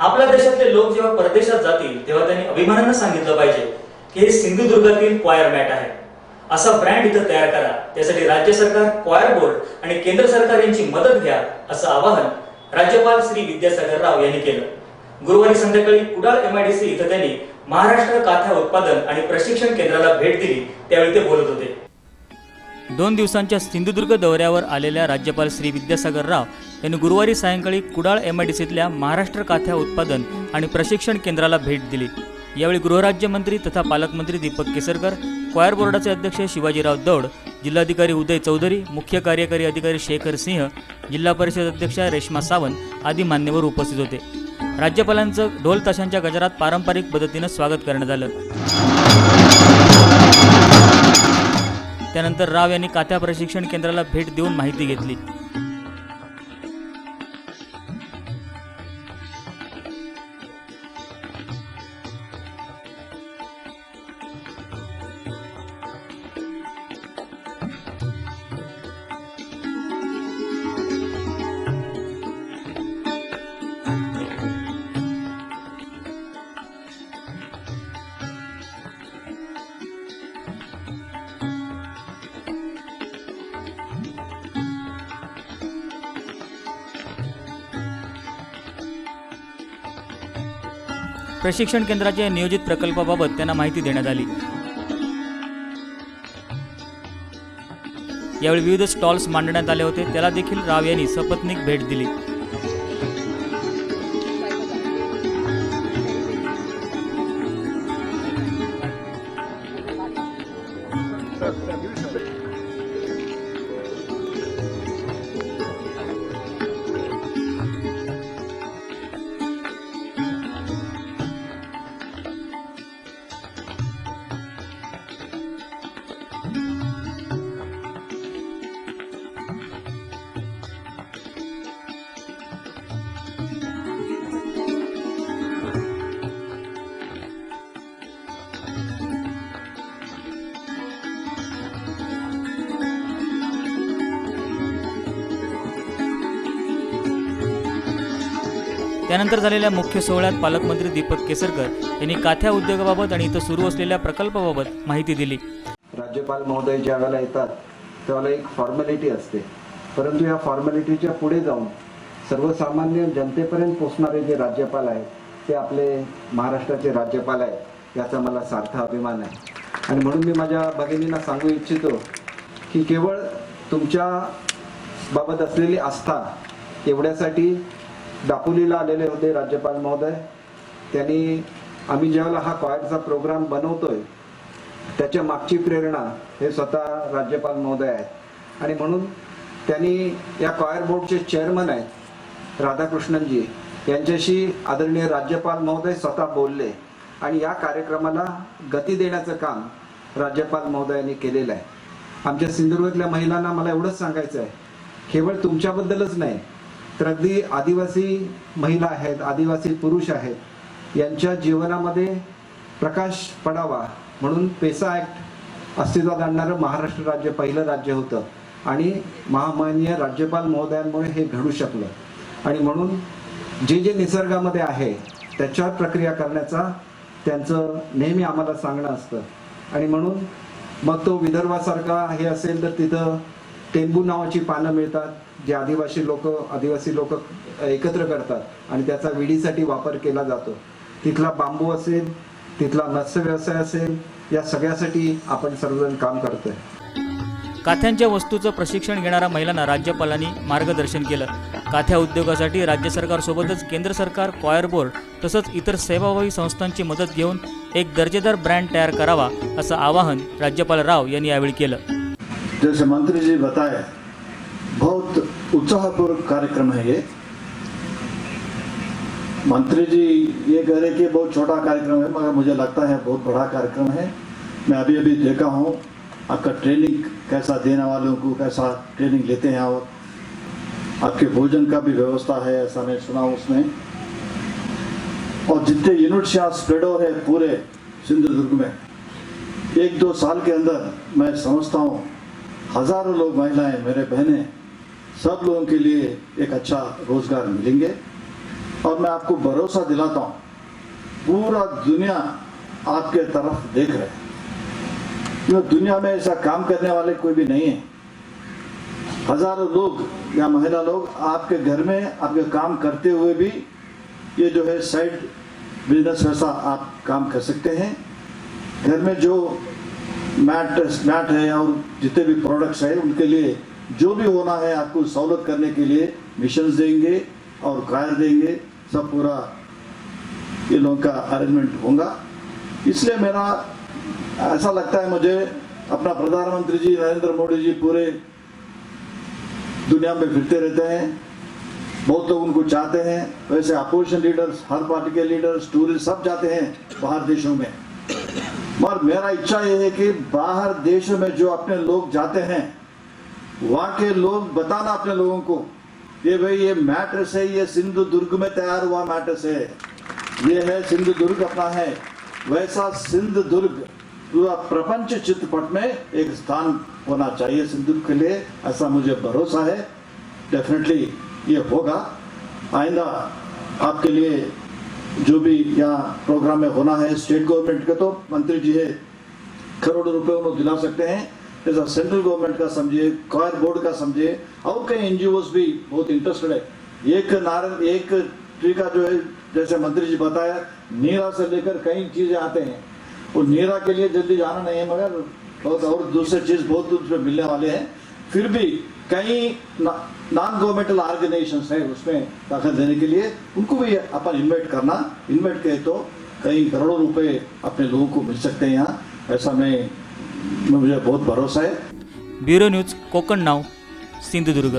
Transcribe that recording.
आपल्या देशातले लोक जेव्हा परदेशात जातील तेव्हा त्यांनी अभिमानानं सांगितलं पाहिजे की हे सिंधुदुर्गातील क्वायर मॅट आहे. असा ब्रँड इथं तयार करा. त्यासाठी राज्य सरकार क्वायर बोर्ड आणि केंद्र सरकार यांची मदत घ्या असं आवाहन राज्यपाल श्री विद्यासागर राव यांनी केलं. गुरुवारी संध्याकाळी कुडाळ एमआयडीसी इथं त्यांनी महाराष्ट्र काथ्या उत्पादन आणि प्रशिक्षण केंद्राला भेट दिली. त्यावेळी ते बोलत होते. दोन दिवसांच्या सिंधुदुर्ग दौऱ्यावर आलेल्या राज्यपाल श्री विद्यासागर राव यांनी गुरुवारी सायंकाळी कुडाळ एम आय डी सीतल्या महाराष्ट्र काथ्या उत्पादन आणि प्रशिक्षण केंद्राला भेट दिली. यावेळी गृहराज्यमंत्री तथा पालकमंत्री दीपक केसरकर क्वायर बोर्डाचे अध्यक्ष शिवाजीराव दौड जिल्हाधिकारी उदय चौधरी मुख्य कार्यकारी अधिकारी शेखर सिंह जिल्हा परिषद अध्यक्षा रेश्मा सावंत आदी मान्यवर उपस्थित होते. राज्यपालांचं ढोल ताशांच्या गजरात पारंपरिक पद्धतीनं स्वागत करण्यात आलं. त्यानंतर राव यांनी कात्या प्रशिक्षण केंद्राला भेट देऊन माहिती घेतली. प्रशिक्षण केंद्राच्या नियोजित प्रकल्पाबाबत त्यांना माहिती देण्यात आली. यावेळी विविध स्टॉल्स मांडण्यात आले होते. त्याला देखील राव यांनी सपत्नीक भेट दिली. त्यानंतर झालेल्या मुख्य सोहळ्यात पालकमंत्री दीपक केसरकर यांनी काथ्या उद्योगाबाबत आणि इथं सुरू असलेल्या प्रकल्पाबाबत माहिती दिली. राज्यपाल महोदय ज्या वेळेला येतात त्यावेळेला एक फॉर्मॅलिटी असते. परंतु या फॉर्मॅलिटीच्या पुढे जाऊन सर्वसामान्य जनतेपर्यंत पोचणारे जे राज्यपाल आहेत ते आपले महाराष्ट्राचे राज्यपाल आहेत याचा मला सार्थ अभिमान आहे. आणि म्हणून मी माझ्या भगिनींना सांगू इच्छितो की केवळ तुमच्या बाबत असलेली आस्था एवढ्यासाठी दापोलीला आलेले होते राज्यपाल महोदय. त्यांनी आम्ही ज्यावेळेला हा क्वायरचा प्रोग्राम बनवतोय त्याच्या मागची प्रेरणा हे स्वतः राज्यपाल महोदय आहेत. आणि म्हणून त्यांनी या क्वायर बोर्डचे चेअरमन आहेत राधाकृष्णनजी यांच्याशी आदरणीय राज्यपाल महोदय स्वतः बोलले आणि या कार्यक्रमाला गती देण्याचं काम राज्यपाल महोदयांनी केलेलं आहे. आमच्या सिंधुदुर्गातल्या महिलांना मला एवढंच सांगायचं आहे केवळ तुमच्याबद्दलच नाही तर अगदी आदिवासी महिला आहेत आदिवासी पुरुष आहेत यांच्या जीवनामध्ये प्रकाश पडावा म्हणून पेसा ॲक्ट अस्तित्वात आणणारं महाराष्ट्र राज्य पहिलं राज्य होतं आणि महामाननीय राज्यपाल महोदयांमुळे हे घडू शकलं. आणि म्हणून जे जे निसर्गामध्ये आहे त्याच्यावर प्रक्रिया करण्याचा त्यांचं नेहमी आम्हाला सांगणं असतं. आणि म्हणून मग तो विदर्भासारखा हे असेल तर तिथं टेंबू नावाची पानं मिळतात जे आदिवासी लोक आदिवासी लोक एकत्र करतात आणि त्याचा विडीसाठी वापर केला जातो. तिथला बांबू असेल तिथला मत्स्य व्यवसाय असेल या सगळ्यासाठी आपण सर्वजण काम करतोय. काथ्यांच्या वस्तूचं प्रशिक्षण घेणाऱ्या महिलांना राज्यपालांनी मार्गदर्शन केलं. काथ्या उद्योगासाठी राज्य सरकारसोबतच केंद्र सरकार क्वायर बोर्ड तसंच इतर सेवाभावी संस्थांची मदत घेऊन एक दर्जेदार ब्रँड तयार करावा असं आवाहन राज्यपाल राव यांनी यावेळी केलं. जैसे मंत्री जी बताए बहुत उत्साहपूर्वक कार्यक्रम है ये। मंत्री जी ये कह रहे कि बहुत छोटा कार्यक्रम है, मगर मुझे लगता है बहुत बड़ा कार्यक्रम है। मैं अभी अभी देखा हूँ, आपका ट्रेनिंग कैसा देने वालों को, कैसा ट्रेनिंग लेते हैं और आपके भोजन का भी व्यवस्था है, ऐसा मैं सुना उसमें। और जितने यूनिट्स यहाँ स्प्रेड हो रहे पूरे सिंधुदुर्ग में, एक दो साल के अंदर मैं समझता हूँ, हज़ारों लोग महिलाएँ, मेरे बहनें सब लोगों के लिए एक अच्छा रोजगार मिलेंगे। और मैं आपको भरोसा दिलाता हूं पूरा दुनिया आपके तरफ देख रहे है। दुनिया में ऐसा काम करने वाले कोई भी नहीं है। हजारों लोग या महिला लोग आपके घर में आपके काम करते हुए भी ये जो है साइड बिजनेस वैसा आप काम कर सकते हैं। घर में जो मैट मैट है और जितने भी प्रोडक्ट्स हैं उनके लिए जो भी होना है आपको सहूलत करने के लिए मिशन देंगे और कार देंगे, सब पूरा ये लोगों का अरेंजमेंट होगा। इसलिए मेरा ऐसा लगता है मुझे अपना प्रधानमंत्री जी, नरेंद्र मोदी जी पूरे दुनिया में फिरते रहते हैं। बहुत लोग उनको चाहते हैं। वैसे अपोजिशन लीडर्स हर पार्टी के लीडर्स टूरिस्ट सब जाते हैं बाहर देशों में। मगर मेरा इच्छा ये है कि बाहर देशों में जो अपने लोग जाते हैं वहाँ के लोग बताना अपने लोगों को ये भाई ये मैट्रेस है, ये सिंधु दुर्ग में तैयार हुआ मैट्रेस है। ये है सिंधु दुर्ग अपना है। वैसा सिंधु दुर्ग पूरा प्रपंच चित्रपट में एक स्थान होना चाहिए सिंधु के लिए, ऐसा मुझे भरोसा है। डेफिनेटली ये होगा। आइंदा आपके लिए जो भी यहाँ प्रोग्राम में होना है स्टेट गवर्नमेंट के तो मंत्री जी है, करोड़ों रुपए उन्हें दिला सकते हैं। जैसा सेंट्रल गवर्नमेंट का समझिए कॉयर बोर्ड का समझिए और कई एनजीओ भी बहुत इंटरेस्टेड है। एक नारंग एक ट्री का जो है, जैसे मंत्री जी बताया, नीरा से लेकर कई चीज़ें आते हैं। वो नीरा के लिए जल्दी जाना नहीं है, मगर बहुत और दूसरे चीज़ बहुत उसमें मिलने वाले हैं। फिर भी कई नॉन गवर्नमेंटल ऑर्गेनाइजेशन है उसमें ताकत देने के लिए। उनको भी अपन इन्वाइट करना। इन्वाइट कहे तो कई करोड़ों रुपए अपने लोगों को मिल सकते हैं यहाँ। ऐसा मैं मुझे बहुत भरोसा है। ब्यूरो न्यूज कोकण नाव सिंधुदुर्ग।